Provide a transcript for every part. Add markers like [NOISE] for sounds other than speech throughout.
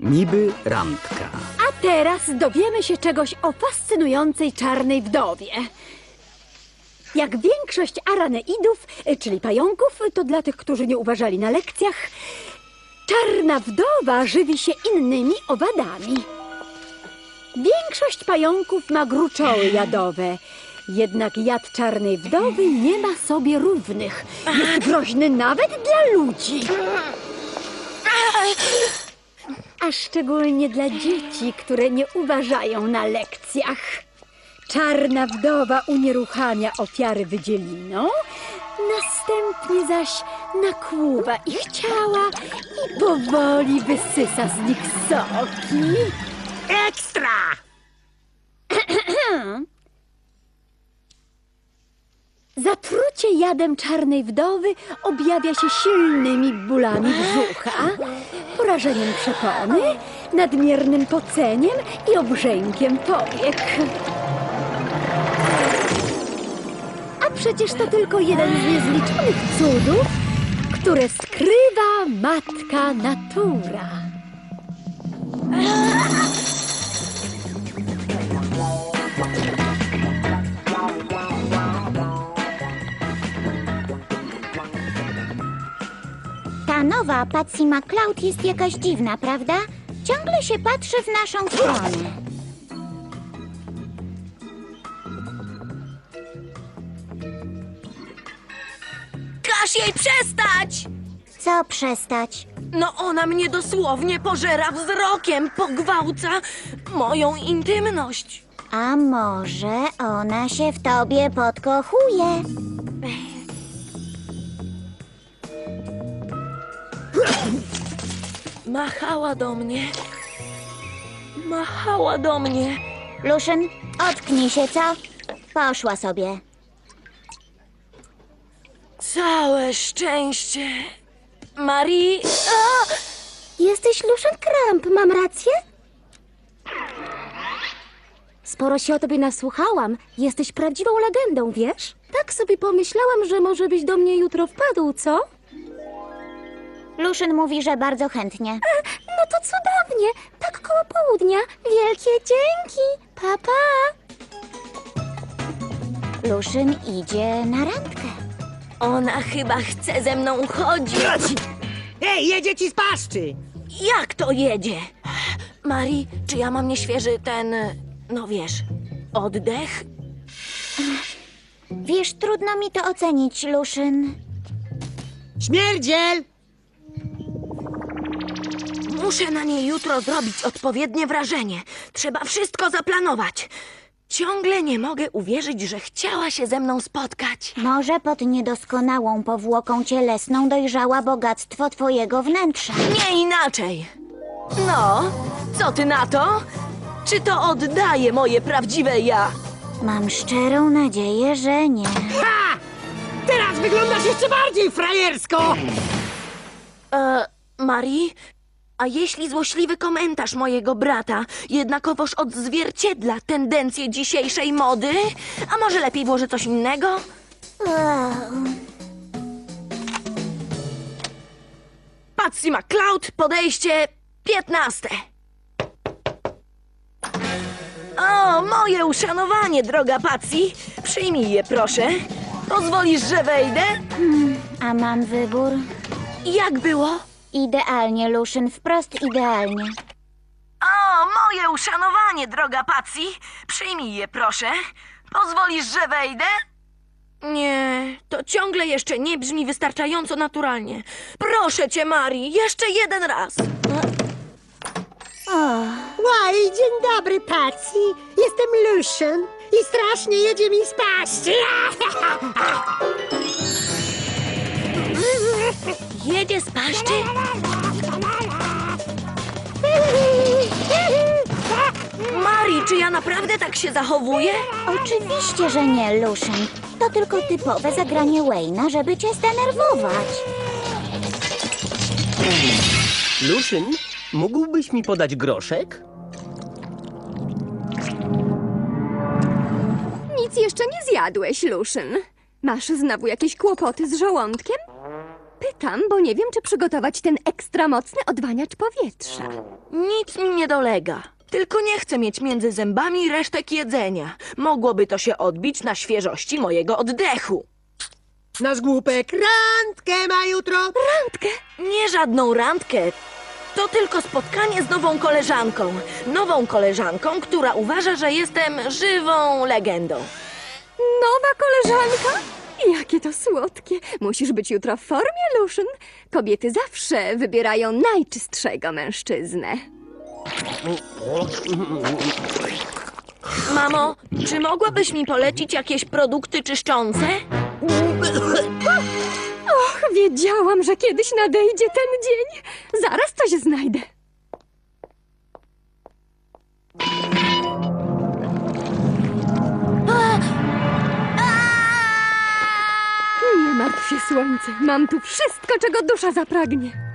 Niby randka. A teraz dowiemy się czegoś o fascynującej czarnej wdowie. Jak większość araneidów, czyli pająków, to dla tych, którzy nie uważali na lekcjach, czarna wdowa żywi się innymi owadami. Większość pająków ma gruczoły jadowe. Jednak jad czarnej wdowy nie ma sobie równych. Jest groźny nawet dla ludzi. A szczególnie dla dzieci, które nie uważają na lekcjach. Czarna wdowa unieruchamia ofiary wydzieliną, następnie zaś nakłuwa ich ciała i powoli wysysa z nich soki. Ekstra! [CLEARS THROAT] Zatrucie jadem czarnej wdowy objawia się silnymi bólami brzucha, porażeniem przepony, nadmiernym poceniem i obrzękiem powiek. A przecież to tylko jeden z niezliczonych cudów, które skrywa matka natura. Nowa Patsy McCloud jest jakaś dziwna, prawda? Ciągle się patrzy w naszą stronę. Każ jej przestać! Co przestać? No ona mnie dosłownie pożera wzrokiem, pogwałca moją intymność. A może ona się w tobie podkochuje? Machała do mnie. Machała do mnie. Luszyn, otknij się, co? Poszła sobie. Całe szczęście. Marii. A! Jesteś Luszyn Kramp, mam rację? Sporo się o tobie nasłuchałam. Jesteś prawdziwą legendą, wiesz? Tak sobie pomyślałam, że może byś do mnie jutro wpadł, co? Luszyn mówi, że bardzo chętnie. No to cudownie. Tak koło południa. Wielkie dzięki. Pa, pa. Luszyn idzie na randkę. Ona chyba chce ze mną chodzić. Ej, jedzie ci z paszczy! Jak to jedzie? Marii, czy ja mam nieświeży ten. No wiesz, oddech? Wiesz, trudno mi to ocenić, Luszyn. Śmierdziel! Muszę na niej jutro zrobić odpowiednie wrażenie. Trzeba wszystko zaplanować. Ciągle nie mogę uwierzyć, że chciała się ze mną spotkać. Może pod niedoskonałą powłoką cielesną dojrzała bogactwo twojego wnętrza. Nie inaczej. No, co ty na to? Czy to oddaje moje prawdziwe ja? Mam szczerą nadzieję, że nie. Ha! Teraz wyglądasz jeszcze bardziej frajersko! E, Marii, a jeśli złośliwy komentarz mojego brata jednakowoż odzwierciedla tendencje dzisiejszej mody? A może lepiej włożę coś innego? Patsy McCloud, podejście 15. O, moje uszanowanie, droga Patsy. Przyjmij je, proszę. Pozwolisz, że wejdę? A mam wybór? Jak było? Idealnie, Luszyn, wprost idealnie. O, moje uszanowanie, droga Patsy. Przyjmij je, proszę. Pozwolisz, że wejdę? Nie, to ciągle jeszcze nie brzmi wystarczająco naturalnie. Proszę cię, Marii, jeszcze jeden raz. Łaj, dzień dobry, Patsy. Jestem Lucian i strasznie jedzie mi paszczy. [LAUGHS] Jedzie z paszczy? Marii, czy ja naprawdę tak się zachowuję? Oczywiście, że nie, Luszyn. To tylko typowe zagranie Wayna, żeby cię zdenerwować. Luszyn, mógłbyś mi podać groszek? Nic jeszcze nie zjadłeś, Luszyn. Masz znowu jakieś kłopoty z żołądkiem? Pytam, bo nie wiem, czy przygotować ten ekstra mocny odwaniacz powietrza. Nic mi nie dolega. Tylko nie chcę mieć między zębami resztek jedzenia. Mogłoby to się odbić na świeżości mojego oddechu. Nasz głupek randkę ma jutro. Nie żadną randkę. To tylko spotkanie z nową koleżanką. Nową koleżanką, która uważa, że jestem żywą legendą. Nowa koleżanka? Jakie to słodkie. Musisz być jutro w formie, Luszyn. Kobiety zawsze wybierają najczystszego mężczyznę. Mamo, czy mogłabyś mi polecić jakieś produkty czyszczące? Och, wiedziałam, że kiedyś nadejdzie ten dzień. Zaraz coś znajdę. Słońce. Mam tu wszystko, czego dusza zapragnie.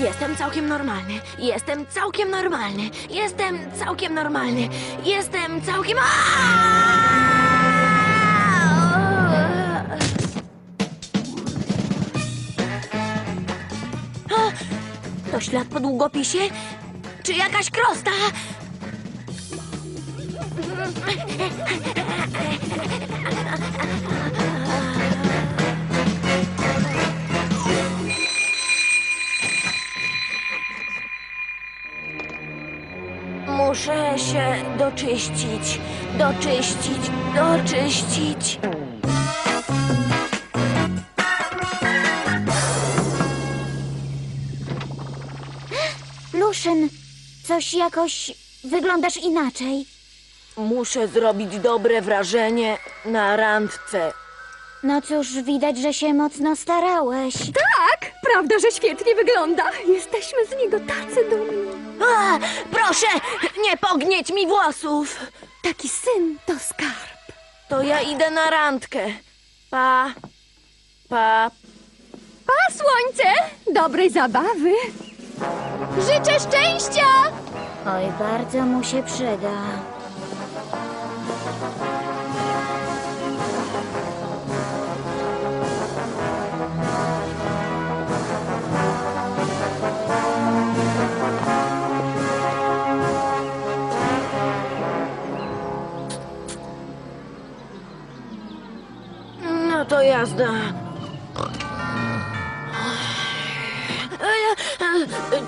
Jestem całkiem normalny. Jestem całkiem normalny. Jestem całkiem normalny. Jestem całkiem. To ślad po długopisie? Czy jakaś krosta? Muszę się doczyścić, doczyścić, doczyścić. Luszyn, coś jakoś wyglądasz inaczej. Muszę zrobić dobre wrażenie na randce. No cóż, widać, że się mocno starałeś. Tak, prawda, że świetnie wygląda. Jesteśmy z niego tacy dumni. A, proszę, nie pognieć mi włosów. Taki syn to skarb. To ja idę na randkę. Pa, pa. Pa, słońce! Dobrej zabawy! Życzę szczęścia! Oj, bardzo mu się przyda. Jazda.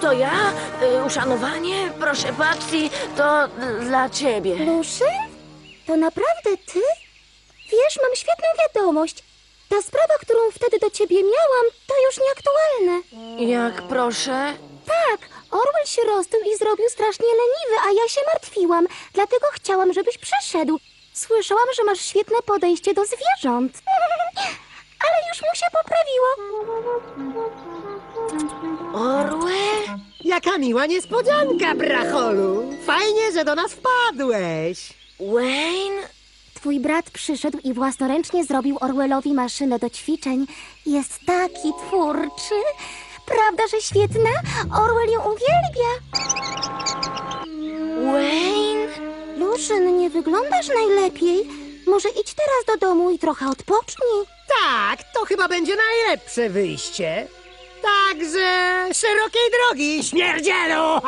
To ja? Uszanowanie? Proszę, Patsy, to dla ciebie. Luszyn? To naprawdę ty? Wiesz, mam świetną wiadomość. Ta sprawa, którą wtedy do ciebie miałam, to już nieaktualne. Jak proszę? Tak, Orwell się roztył i zrobił strasznie leniwy, a ja się martwiłam. Dlatego chciałam, żebyś przyszedł. Słyszałam, że masz świetne podejście do zwierząt. Już mu się poprawiło. Orwell? Jaka miła niespodzianka, bracholu. Fajnie, że do nas wpadłeś. Wayne? Twój brat przyszedł i własnoręcznie zrobił Orwellowi maszynę do ćwiczeń. Jest taki twórczy. Prawda, że świetna? Orwell ją uwielbia. Wayne? Luszyn, nie wyglądasz najlepiej. Może idź teraz do domu i trochę odpocznij. Tak, to chyba będzie najlepsze wyjście. Także szerokiej drogi, śmierdzielu! [LAUGHS]